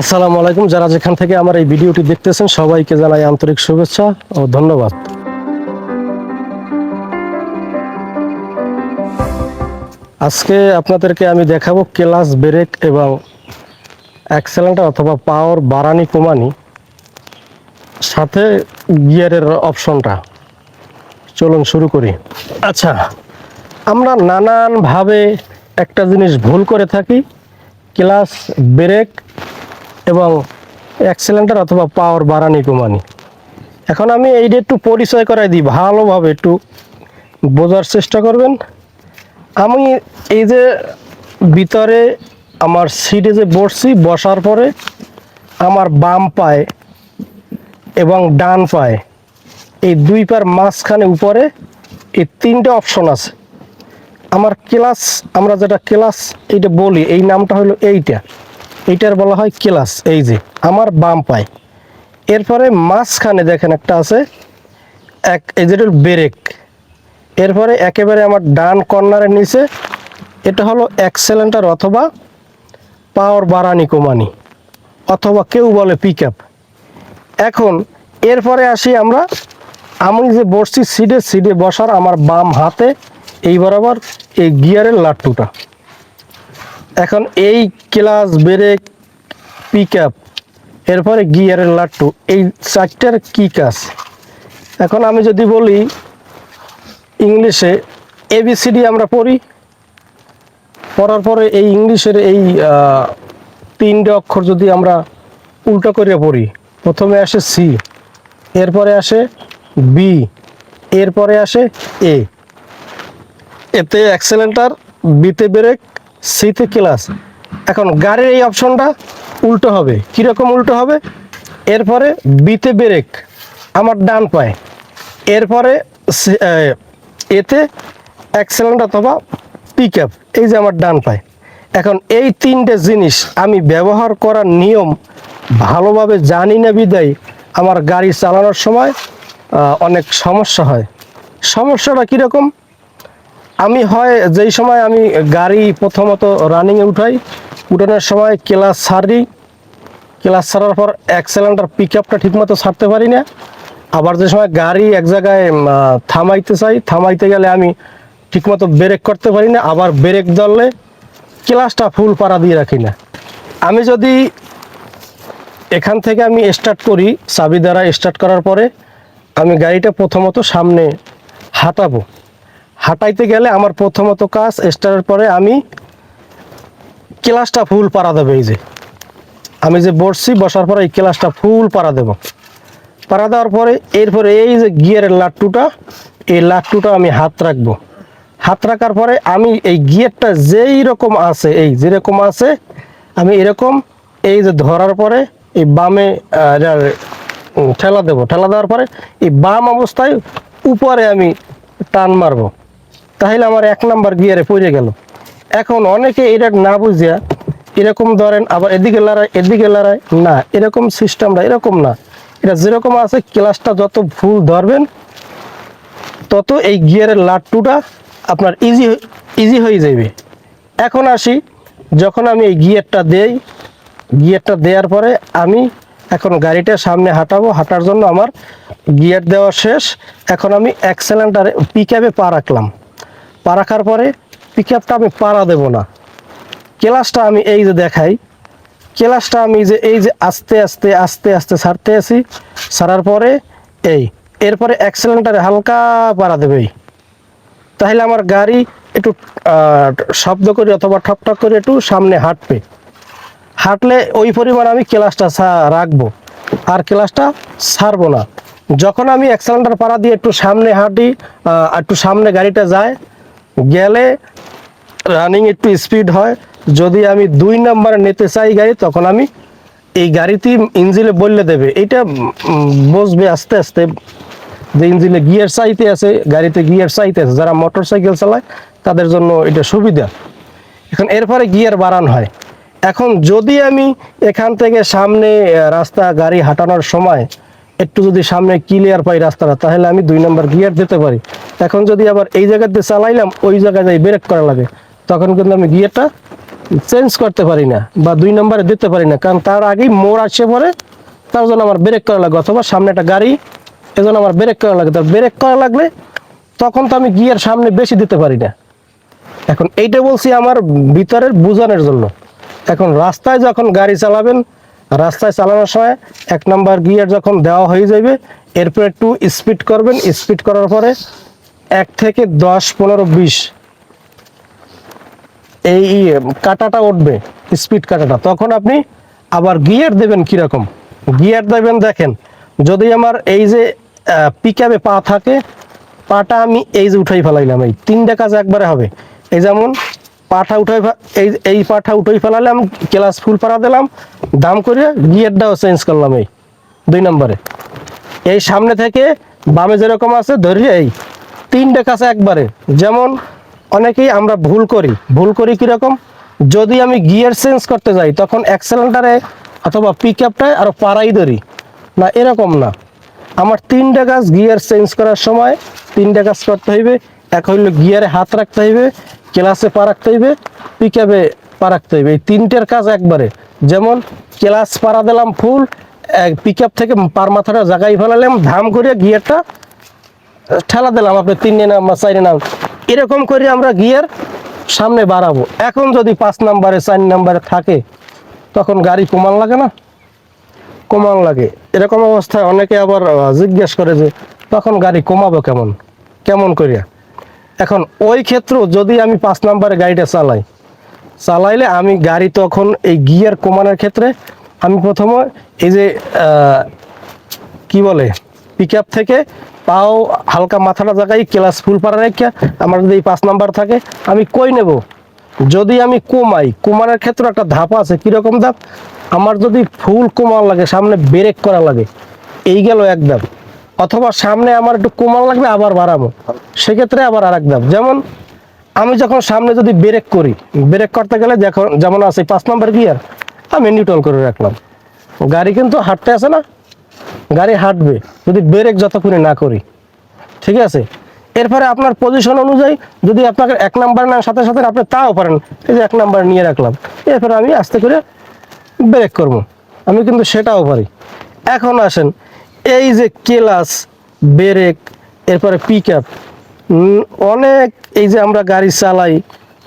আসসালামু আলাইকুম। যারা যেখান থেকে আমার এই ভিডিওটি দেখতেছেন, সবাইকে জানাই আন্তরিক শুভেচ্ছা ও ধন্যবাদ। আজকে আপনাদেরকে আমি দেখাবো ক্লাস ব্রেক এবং অ্যাক্সেলেন্টার অথবা পাওয়ার বাড়ানি কমানি, সাথে গিয়ারের অপশনটা। চলুন শুরু করি। আচ্ছা আমরা নানানভাবে একটা জিনিস ভুল করে থাকি। ক্লাস ব্রেক এবং অ্যাক্সিলেন্টার অথবা পাওয়ার বাড়ানি কমানি। এখন আমি এইটা একটু পরিচয় করাই দিই, ভালোভাবে একটু বোঝার চেষ্টা করবেন। আমি এই যে ভিতরে আমার সিটে যে বসছি, বসার পরে আমার বাম পায়ে এবং ডান পায়ে এই দুই পার মাঝখানে উপরে এই তিনটে অপশন আছে। আমার ক্লাস আমরা যেটা ক্লাস এইটা বলি, এই নামটা হলো এইটা। এইটার বলা হয় কেলাস, এই যে, আমার বাম পায়ে। এরপরে মাঝখানে দেখেন একটা আছে, এক, এই ব্রেক। এরপরে একেবারে আমার ডান কর্নারের নিচে, এটা হলো অ্যাক্সেলেন্টার অথবা পাওয়ার বাড়ানি কমানি অথবা কেউ বলে পিক এখন, এরপরে আসি আমরা, আমি যে বসছি সিটে সিটে বসার আমার বাম হাতে, এই বরাবর এই গিয়ারের লাট্টুটা এখন এই ক্লাস ব্রেক পিক আপ এরপরে গিয়ারের লাট্টু, এই চারটার কী কাজ? এখন আমি যদি বলি ইংলিশে এবিসিডি আমরা পড়ি, পড়ার পরে এই ইংলিশের এই তিনটে অক্ষর যদি আমরা উল্টো করে পড়ি, প্রথমে আসে সি এরপরে আসে বি এরপরে আসে এ এতে অ্যাক্সেলেন্টার বিতে ব্রেক সিতে ক্লাস এখন গাড়ির এই অপশনটা উল্টো হবে। কীরকম উল্টো হবে? এরপরে বিতে ব্রেক আমার ডান পায়ে। এরপরে এতে অ্যাক্সেলেন্ট অথবা পিক আপ এই যে আমার ডান পায়ে। এখন এই তিনটে জিনিস আমি ব্যবহার করার নিয়ম ভালোভাবে জানি না বিদায়, আমার গাড়ি চালানোর সময় অনেক সমস্যা হয়। সমস্যাটা কীরকম? আমি হয় যেই সময় আমি গাড়ি প্রথমত রানিংয়ে উঠাই, উঠানোর সময় ক্লাস সারি। ক্লাস ছাড়ার পর এক সিলিন্ডার পিক আপটা ঠিকমতো ছাড়তে পারি না। আবার যে সময় গাড়ি এক জায়গায় থামাইতে চাই, থামাইতে গেলে আমি ঠিকমতো ব্রেক করতে পারি না, আবার ব্রেক ধরলে ক্লাসটা ফুল পাড়া দিয়ে রাখি না। আমি যদি এখান থেকে আমি স্টার্ট করি, চাবি দ্বারা স্টার্ট করার পরে আমি গাড়িটা প্রথমত সামনে হাঁটাবো। হাঁটাইতে গেলে আমার প্রথমত কাজ স্টার্টের পরে আমি ক্লাসটা ফুল পাড়া দেবো, এই যে। আমি যে বসছি, বসার পরে এই ক্লাসটা ফুল পাড়া দেব। পাড়া দেওয়ার পরে এরপরে এই যে গিয়ারের লাট্টুটা, এই লাট্টুটা আমি হাত রাখব। হাত রাখার পরে আমি এই গিয়ারটা যেই রকম আছে, এই যেরকম আছে, আমি এরকম এই যে ধরার পরে এই বামে ঠেলা দেবো। ঠেলা দেওয়ার পরে এই বাম অবস্থায় উপরে আমি টান মারবো। তাহলে আমার এক নাম্বার গিয়ারে পড়ে গেল। এখন অনেকে এটা না বুঝিয়া এরকম ধরেন আবার এদিকে লড়াই এদিকে লড়াই, না, এরকম সিস্টেমটা এরকম না। এটা যেরকম আছে ক্লাসটা যত ভুল ধরবেন, তত এই গিয়ারের লাট্টুটা আপনার ইজি ইজি হয়ে যাবে এখন আসি, যখন আমি এই গিয়ারটা দেই গিয়ারটা দেওয়ার পরে আমি এখন গাড়িটা সামনে হাঁটাবো, হাঁটার জন্য আমার গিয়ার দেওয়া শেষ। এখন আমি অ্যাক্সেলেন্টারে পিক আপে পা রাখলাম। পা রাখার পরে পিক আপটা আমি পাড়া দেবো না। ক্লাসটা আমি এই যে দেখাই ক্লাসটা আমি যে এই যে আস্তে আস্তে আস্তে আস্তে ছাড়তে আসি ছাড়ার পরে এই, এরপরে অ্যাক্সেলেন্টারে হালকা পাড়া দেবে। তাহলে আমার গাড়ি একটু শব্দ করে অথবা ঠক ঠক করে একটু সামনে হাঁটবে। হাঁটলে ওই পরিমাণ আমি ক্লাসটা রাখব। আর ক্লাসটা ছাড়বো না। যখন আমি অ্যাক্সেলেন্টার পাড়া দিয়ে একটু সামনে হাঁটি একটু সামনে গাড়িটা যায় গেলে রানিং একটু স্পিড হয়। যদি আমি দুই নাম্বারে নিতে চাই গাড়ি, তখন আমি এই গাড়িতে ইঞ্জিনে বললে দেবে। এটা বসবে আস্তে আস্তে। যে ইঞ্জিনে গিয়ার চাইতে আছে, গাড়িতে গিয়ার চাইতে আছে, যারা মোটর সাইকেল চালায়, তাদের জন্য এটা সুবিধা। এখন এরপরে গিয়ার বাড়ান হয়। এখন যদি আমি এখান থেকে সামনে রাস্তা গাড়ি হাঁটানোর সময় একটু যদি সামনে ক্লিয়ার পাই রাস্তাটা, তাহলে আমি দুই নম্বর গিয়ার দিতে পারি। এখন যদি আবার এই জায়গাতে চালাইলাম, ওই জায়গায় যাই ব্রেক করা লাগে, তখন কিন্তু আমি গিয়ারটা চেঞ্জ করতে পারি না বা দুই নম্বরে দিতে পারি না। কারণ তার আগেই মোড় আসে পরে তার জন্য আমার ব্রেক করা লাগে, অথবা সামনে একটা গাড়ি, এজন্য আমার ব্রেক করা লাগে। তার ব্রেক করা লাগলে তখন তো আমি গিয়ার সামনে বেশি দিতে পারি না। এখন এইটা বলছি আমার ভিতরের বোঝানোর জন্য। এখন রাস্তায় যখন গাড়ি চালাবেন, রাস্তায় চালানোর সময় এক নম্বর গিয়ার যখন দেওয়া হয়ে যাবে, এরপর একটু স্পিড করবেন। স্পিড করার পরে এক থেকে দশ, পনেরো, বিশ। এই কাটাটা উঠবে স্পিড কাটাটা। তখন আপনি আবার গিয়ার দেবেন কীরকম? গিয়ার দেবেন, দেখেন, যদি আমার এই যে পিক পা থাকে, পাটা আমি এই যে উঠাই ফেলাইলাম, এই তিনটা কাজ একবারে হবে। এই যেমন পাঠা উঠাই এই এই পাঠা উঠাই ফেলালাম ক্লাস ফুল পাড়া দিলাম, দাম করে গিয়ারটাও চেঞ্জ করলাম এই দুই নম্বরে। এই সামনে থেকে বামে যেরকম আছে ধরি এই তিনটে কাছে একবারে। যেমন অনেকেই আমরা ভুল করি। ভুল করি কীরকম? যদি আমি গিয়ার চেঞ্জ করতে যাই, তখন অ্যাক্সেলেন্টারে অথবা পিক আপটায় আরও পাড়াই ধরি। না, এরকম না। আমার তিনটা কাজ গিয়ার চেঞ্জ করার সময় তিনটা কাজ করতে হইবে। এক হইল গিয়ারে হাত রাখতে হইবে ক্লাসে পা রাখতে হইবে পিক আপে পা রাখতে হইবে। এই তিনটের কাজ একবারে। যেমন ক্লাস পাড়া দিলাম ফুল পিক আপ থেকে পার মাথাটা জাগাই ফেলালাম, ধাম করে গিয়ারটা ঠেলা দিলাম, আপনি তিন নাম বা চার নাম এরকম করে আমরা গিয়ার সামনে বাড়াবো। এখন যদি পাঁচ নাম্বারে, চার নাম্বারে থাকে, তখন গাড়ি কমান লাগে না? কমান লাগে। এরকম অবস্থায় অনেকে আবার জিজ্ঞেস করে যে, তখন গাড়ি কমাবো কেমন? কেমন করিয়া? এখন ওই ক্ষেত্র যদি আমি পাঁচ নাম্বারে গাড়িটা চালাই, চালাইলে আমি গাড়ি তখন এই গিয়ার কমানোর ক্ষেত্রে আমি প্রথমে এই যে কি বলে পিক থেকে পাও হালকা মাথাটা জায়গায় ক্লাস ফুল পাড়া রেখে আমার যদি এই পাঁচ নাম্বার থাকে, আমি কই নেব? যদি আমি কমাই কমানোর ক্ষেত্রে একটা ধাপ আছে, কীরকম ধাপ? আমার যদি ফুল কমান লাগে, সামনে ব্রেক করা লাগে, এই গেল এক ধাপ। অথবা সামনে আমার একটু কমান লাগবে আবার বাড়াবো। সেক্ষেত্রে আবার আর এক ধাপ। যেমন, আমি যখন সামনে যদি ব্রেক করি ব্রেক করতে গেলে যখন যেমন আছে পাঁচ নাম্বার গিয়ার আমি নিউট্রাল করে রাখলাম। গাড়ি কিন্তু হাঁটতে আছে না গাড়ি হাঁটবে, যদি ব্রেক যতক্ষণে না করি। ঠিক আছে? এরপরে আপনার পজিশন অনুযায়ী যদি আপনাকে এক নাম্বার না সাথে সাথে আপনি তাও পারেন, এই যে এক নাম্বার নিয়ে রাখলাম। এরপরে আমি আস্তে করে ব্রেক করব। আমি কিন্তু সেটাও পারি। এখন আসেন, এই যে কেলাস ব্রেক এরপরে পিক আপ অনেক এই যে আমরা গাড়ি চালাই,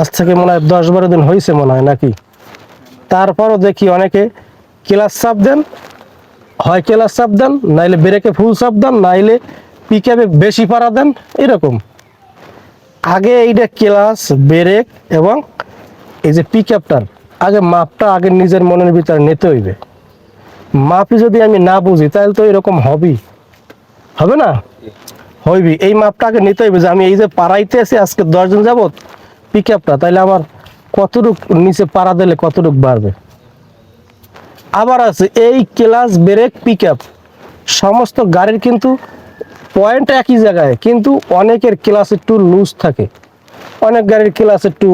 আজ থেকে মনে হয় দশ বারো দিন হয়েছে মনে হয় নাকি? তারপরও দেখি অনেকে ক্লাস চাপ দেন হয় ক্লাস চাপ দেন নাইলে ব্রেকে ফুল চাপ দেন নাইলে পিক বেশি পাড়া দেন, এরকম। আগে এইটা ক্লাস, ব্রেক এবং এই যে পিক আপটার আগে মাপটা আগে নিজের মনের ভিতরে নিতে হইবে। মাপই যদি আমি না বুঝি, তাহলে তো এরকম হবেই। হবে না? হইবি এই মাপটা আগে নিতে হইবে যে আমি এই যে পাড়াইতে আছি, আজকে দশজন যাবত পিক আপটা তাহলে আমার কতটুক নিচে পাড়া দিলে কতটুক বাড়বে? আবার আছে এই ক্লাস ব্রেক পিক সমস্ত গাড়ির কিন্তু পয়েন্ট একই জায়গায় কিন্তু অনেকের ক্লাস একটু লুজ থাকে। অনেক গাড়ির ক্লাস একটু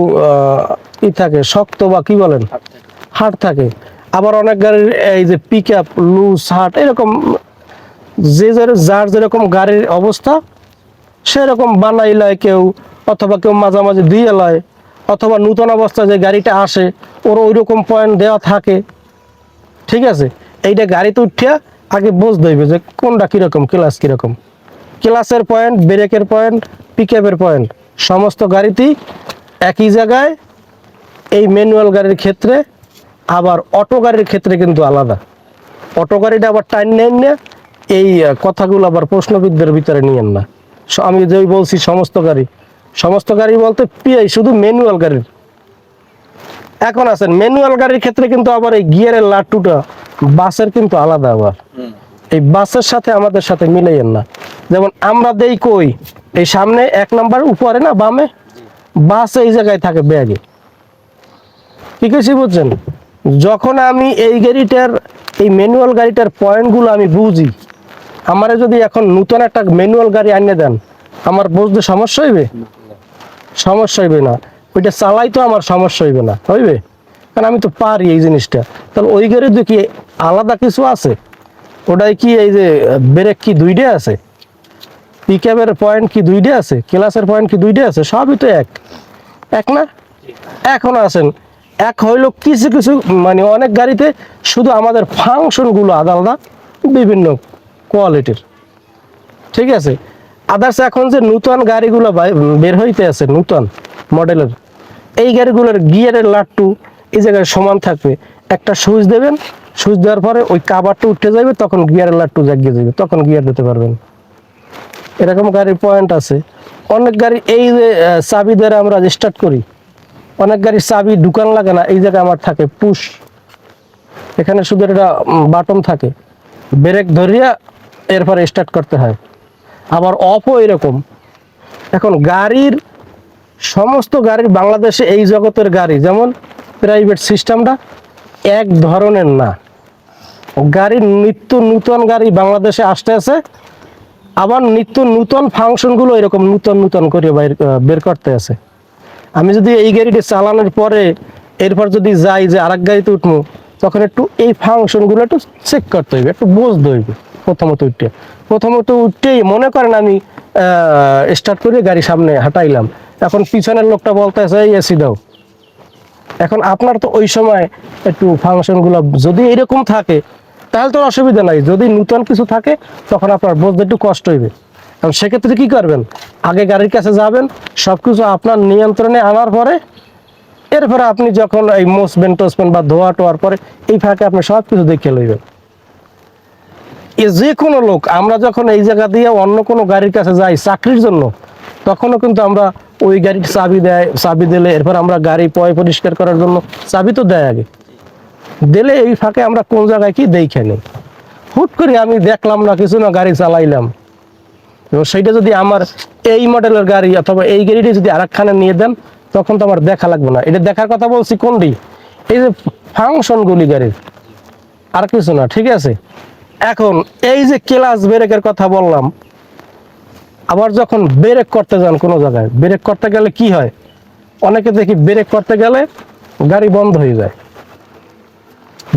ই থাকে শক্ত বা কি বলেন? হার্ড থাকে। আবার অনেক গাড়ির এই যে পিক আপ লুজ হার্ড এরকম যে যার- যার যেরকম গাড়ির অবস্থা সেরকম বানাই লয় কেউ অথবা কেউ মাঝামাঝি দিয়ে লয় অথবা নূতন অবস্থায় যে গাড়িটা আসে ওর ওই রকম পয়েন্ট দেওয়া থাকে। ঠিক আছে? এইটা গাড়িতে উঠিয়া আগে বুঝতে হইবে যে কোনটা কীরকম ক্লাস কীরকম। ক্লাসের পয়েন্ট ব্রেকের পয়েন্ট পিক পয়েন্ট সমস্ত গাড়িতেই একই জায়গায় এই ম্যানুয়াল গাড়ির ক্ষেত্রে, আবার অটো গাড়ির ক্ষেত্রে কিন্তু আলাদা। অটো গাড়িটা আবার টাইম নেন না, এই কথাগুলো আবার প্রশ্নবিদদের ভিতরে নিয়েন না। আমি যেই বলছি সমস্ত গাড়ি সমস্ত গাড়ি বলতে পিআই শুধু ম্যানুয়াল গাড়ির। এখন আছেন ম্যানুয়াল গাড়ির ক্ষেত্রে কিন্তু আবার এই গিয়ারের লাট্টুটা বাসের কিন্তু আলাদা আবার। এই বাসের সাথে আমাদের সাথে মিলাইয়েন না। যেমন আমরা দেই কই এই সামনে এক নাম্বার উপরে না বামে? বাস এই জায়গায় থাকে ব্যাগে। ঠিক আছে বুঝছেন? যখন আমি এই গাড়িটার এই ম্যানুয়াল গাড়িটার পয়েন্টগুলো আমি বুঝি আমারে যদি এখন নতুন একটা ম্যানুয়াল গাড়ি আনিয়ে দেন আমার বুঝতে সমস্যা হইবে? সমস্যা হইবে না। ওইটা চালাই তো আমার সমস্যা হইবে না, হইবে? কারণ আমি তো পারি এই জিনিসটা। তাহলে ওই গাড়ি কি আলাদা কিছু আছে? ওটাই কি এই যে ব্রেক কি দুইটা আছে? পিকআপের পয়েন্ট কি দুইটা আছে? ক্লাসের পয়েন্ট কি দুইটা আছে? সবই তো এক। এক না? এখন আসেন। এক হইল কিছু কিছু মানে অনেক গাড়িতে শুধু আমাদের ফাংশনগুলো আলাদা আলাদা, বিভিন্ন কোয়ালিটির ঠিক আছে? আদার্স এখন যে নূতন গাড়িগুলো বের হইতে আছে, নূতন মডেলের এই গাড়িগুলোর গিয়ারের লাট্টু এই জায়গায় সমান থাকবে। একটা সুইচ দেবেন, সুইচ দেওয়ার পরে ওই কাবারটা উঠে যাবে, তখন গিয়ারের লাট্টু জাগিয়ে যাবে, তখন গিয়ার দিতে পারবেন। এরকম গাড়ির পয়েন্ট আছে। অনেক গাড়ি এই যে চাবি দ্বারা আমরা স্টার্ট করি। অনেক গাড়ির চাবি দোকান লাগে না, এই জায়গায় আমার থাকে পুশ এখানে শুধু একটা বাটন থাকে। ব্রেক ধরিয়া এরপরে স্টার্ট করতে হয়। আবার অফও এরকম। এখন গাড়ির সমস্ত গাড়ির বাংলাদেশে এই জগতের গাড়ি, যেমন প্রাইভেট সিস্টেমটা এক ধরনের না। গাড়ির নিত্য নূতন গাড়ি বাংলাদেশে আসতে আছে, আবার নিত্য নূতন ফাংশনগুলো এরকম নূতন নূতন করে বের করতে আছে। আমি যদি এই গাড়িটি চালানোর পরে এরপর যদি যাই যে আরেক গাড়িতে উঠবো, তখন একটু এই ফাংশনগুলো একটু চেক করতে হইবে, একটু বুঝতে হইবে প্রথমত উঠতে। প্রথমত উঠতেই মনে করেন আমি স্টার্ট করে গাড়ি সামনে হাঁটাইলাম। এখন পিছনের লোকটা বলতে আছে এই এসি দাও। এখন আপনার তো ওই সময় একটু ফাংশনগুলো যদি এরকম থাকে, তাহলে তো অসুবিধা নাই। যদি নূতন কিছু থাকে, তখন আপনার বুঝতে একটু কষ্ট হইবে। কারণ সেক্ষেত্রে কি করবেন? আগে গাড়ির কাছে যাবেন সব কিছু আপনার নিয়ন্ত্রণে আনার পরে, এরপরে আপনি যখন এই মোসবেন টোসবেন বা ধোয়া টোয়ার পরে এই ফাঁকে আপনি সব কিছু দেখে লইবেন। এ যে কোনো লোক, আমরা যখন এই জায়গা দিয়ে অন্য কোনো গাড়ির কাছে যাই চাকরির জন্য তখনও কিন্তু আমরা ওই গাড়ির চাবি দেয়, চাবি দিলে এরপর আমরা গাড়ি পয় পরিষ্কার করার জন্য চাবি তো দেয় আগে। দিলে এই ফাঁকে আমরা কোন জায়গায় কি দেখে নেই। হুট করে আমি দেখলাম না, কিছু না, গাড়ি চালাইলাম। এবং সেইটা যদি আমার এই মডেলের গাড়ি অথবা এই গাড়িটি যদি আরেকখানে নিয়ে দেন, তখন তো আমার দেখা লাগবে না। এটা দেখার কথা বলছি কোনটি? এই যে ফাংশনগুলি গাড়ির। আর কিছু না, ঠিক আছে? এখন এই যে ক্লাস ব্রেকের কথা বললাম আবার যখন ব্রেক করতে যান কোনো জায়গায় ব্রেক করতে গেলে কি হয়? অনেকে দেখি ব্রেক করতে গেলে গাড়ি বন্ধ হয়ে যায়।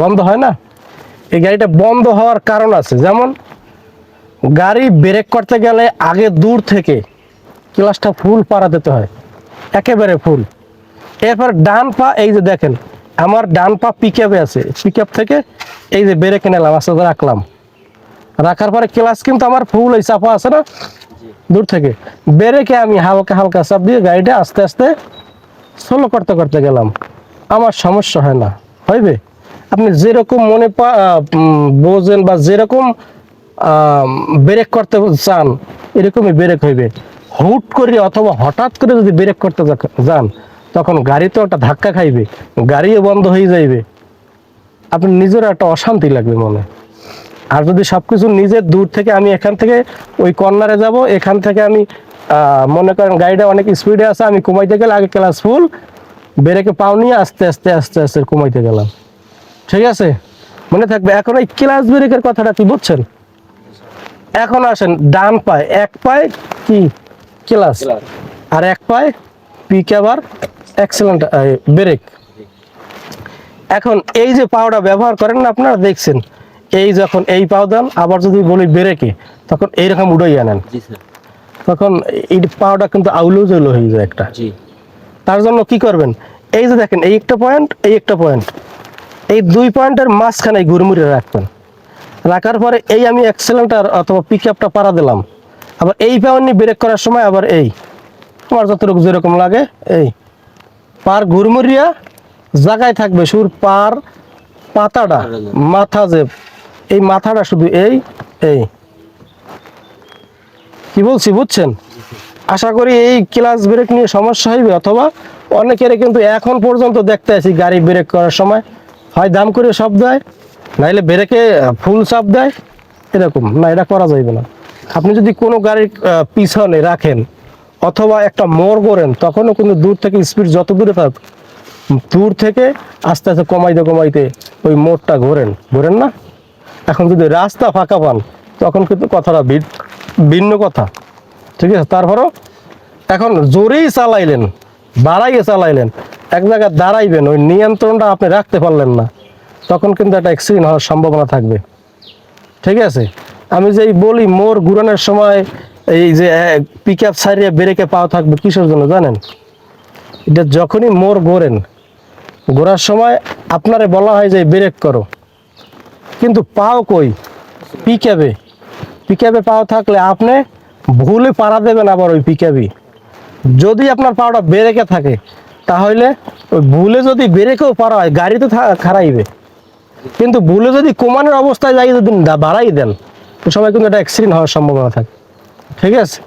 বন্ধ হয় না? এই গাড়িটা বন্ধ হওয়ার কারণ আছে। যেমন, গাড়ি ব্রেক করতে গেলে আগে দূর থেকে ক্লাসটা ফুল পাড়া দিতে হয়। একেবারে ফুল এরপর ডান পা, এই যে দেখেন, আমার ডান পা পিক আছে। পিক থেকে এই যে ব্রেকে নিলাম, আস্তে রাখলাম। রাখার পরে ক্লাস কিন্তু আমার ফুল এই চাপা আছে না? দূর থেকে। ব্রেকে আমি হালকা হালকা চাপ দিয়ে গাড়িটা আস্তে আস্তে স্লো করতে করতে গেলাম। আমার সমস্যা হয় না। হইবে আপনি যেরকম মনে বোঝেন বা যেরকম ব্রেক করতে চান, এরকমই ব্রেক হইবে। হুট করে অথবা হঠাৎ করে যদি ব্রেক করতে যান, তখন গাড়ি তো একটা ধাক্কা খাইবে, গাড়িও বন্ধ হয়ে যাইবে। আপনি নিজের একটা অশান্তি লাগবে মনে। আর যদি সবকিছু নিজের দূর থেকে আমি এখান থেকে ওই কর্নারে যাব এখান থেকে আমি মনে করেন গাড়িটা অনেক স্পিডে আছে আমি কমাইতে গেলে আগে ক্লাস ফুল ব্রেকে পাও নিয়ে আস্তে আস্তে আস্তে আস্তে কমাইতে গেলাম। ঠিক আছে? মনে থাকবে এখন এই ক্লাস ব্রেকের কথাটা কি বুঝছেন? এখন আসেন ডান পায়ে এক পায়ে কি? ক্লাস আর এক পায়ে পিক আবার এক্সেলেন্ট ব্রেক এখন এই যে পাওটা ব্যবহার করেন না আপনারা দেখছেন এই যখন এই পাও দেন আবার যদি বলি ব্রেকে তখন এইরকম উড়াই আনেন। তখন এই পাওটা কিন্তু আউলো জৌলো হয়ে যায় একটা। তার জন্য কি করবেন এই যে দেখেন এই একটা পয়েন্ট এই একটা পয়েন্ট এই দুই পয়েন্টের মাঝখানে ঘুরমুড়ে রাখবেন। রাখার পরে এই আমি এক্সেলেন্টার অথবা পিক আপটা পাড়া দিলাম। আবার এই পাওয়ার নিয়ে ব্রেক করার সময় আবার এই। আমার যতটুকু যেরকম লাগে এই। পার ঘুরমুরিয়া জায়গায় থাকবে সুর পার পাতাটা। মাথা যে এই মাথাটা শুধু এই এই। কি বলছি, বুঝছেন? আশা করি এই ক্লাস ব্রেক নিয়ে সমস্যা হইবে, অথবা অনেকের কিন্তু এখন পর্যন্ত দেখতে আছি গাড়ি ব্রেক করার সময়। হয় দাম করে সব দেয়, নাইলে ব্রেকে ফুল চাপ দেয়, এরকম। না, এটা করা যাইবে না। আপনি যদি কোনো গাড়ির পিছনে রাখেন, অথবা একটা মোড় করেন তখনও কিন্তু দূর থেকে স্পিড যত দূরে থাক, দূর থেকে আস্তে আস্তে কমাইতে কমাইতে ওই মোড়টা ঘোরেন ঘোরেন না? এখন যদি রাস্তা ফাঁকা পান, তখন কিন্তু কথাটা ভিন্ন- কথা। ঠিক আছে? তারপরও এখন জোরেই চালাইলেন, বাড়াইয়ে চালাইলেন, এক জায়গায় দাঁড়াইবেন, ওই নিয়ন্ত্রণটা আপনি রাখতে পারলেন না, তখন কিন্তু একটা অ্যাক্সিডেন্ট হওয়ার সম্ভাবনা থাকবে। ঠিক আছে? আমি যেই বলি, মোর ঘুরানোর সময় এই যে পিক আপ সারিয়ে ব্রেকে পাওয়া থাকবে, কিসের জন্য জানেন? এটা যখনই মোর ঘোরেন, ঘোরার সময় আপনারে বলা হয় যে ব্রেক করো। কিন্তু পাও কই? পিকাবে। পিকাবে পাও থাকলে আপনি ভুলে পাড়া দেবেন আবার ওই পিকাবি। যদি আপনার পাওটা ব্রেকে থাকে, তাহলে ওই ভুলে যদি ব্রেকেও পারা হয়, গাড়ি তো খারাইবে কিন্তু ভুলে যদি কমানোর অবস্থায় যাই যদি বাড়াই দেন তো সময় কিন্তু একটা অ্যাক্সিডেন্ট হওয়ার সম্ভাবনা থাকে। ঠিক আছে?